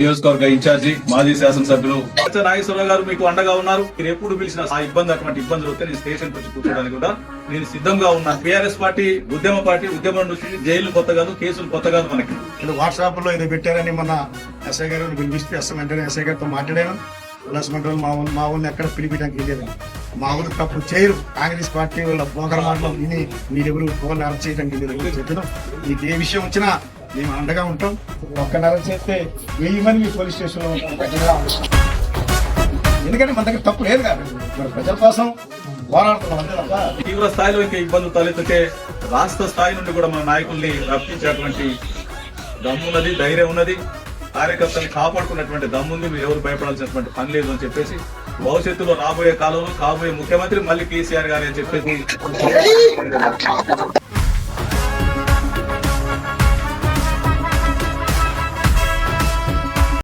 నియోజకవర్గ ఇన్ఛార్జి మాజీ శాసనసభ్యులు. నాగేశ్వరరావు గారు మీకు అండగా ఉన్నారు. మీరు ఎప్పుడు పిలిచిన ఆ ఇబ్బంది అటువంటి ఇబ్బందులు వస్తే నేను స్టేషన్ వచ్చి కూర్చోడానికి కూడా నేను సిద్ధంగా ఉన్నాను టీఆర్ఎస్ పార్టీ ఉద్యమ పార్టీ ఉద్యమం నుంచి జైలు కొత్త కాదు కేసులు కొత్త కాదు మనకి. ఇది వాట్సాప్లో ఇది పెట్టారని మన ఎస్ఐ గారు పిలిపిస్తే అసలు వెంటనే ఎస్ఐ గారితో మాట్లాడాను. ప్లస్ మంటలు మా ఊరు మా ఊరిని ఎక్కడ పిలిపించడానికి వెళ్ళేది మా ఊరు తప్పు చేయరు. కాంగ్రెస్ పార్టీ వాళ్ళ పోకర మాటలు విని మీరెవరు ఫోన్ అరెస్ట్ చేయడానికి వెళ్ళేది చెప్పిన మీకు ఏ విషయం వచ్చినా మేము అండగా ఉంటాం. ఒక్క అరెస్ట్ చేస్తే వెయ్యి మంది మీ పోలీస్ స్టేషన్ ఉంటాం. ఎందుకంటే మన దగ్గర తప్పు లేదు కాదు ప్రజల కోసం పోరాడుతున్నాం తీవ్ర స్థాయిలో ఇంకా ఇబ్బందులు తలెత్తితే రాష్ట్ర స్థాయి నుండి కూడా మన నాయకుల్ని రప్పించేటువంటి దమ్ము ఉన్నది ధైర్యం ఉన్నది. కార్యకర్తలను కాపాడుకున్నటువంటి దమ్ముంది మీరు ఎవరు భయపడాల్సినటువంటి పని లేదు అని చెప్పేసి భవిష్యత్తులో రాబోయే కాలంలో కాబోయే ముఖ్యమంత్రి మళ్ళీ కేసీఆర్ గారు అని చెప్పేసి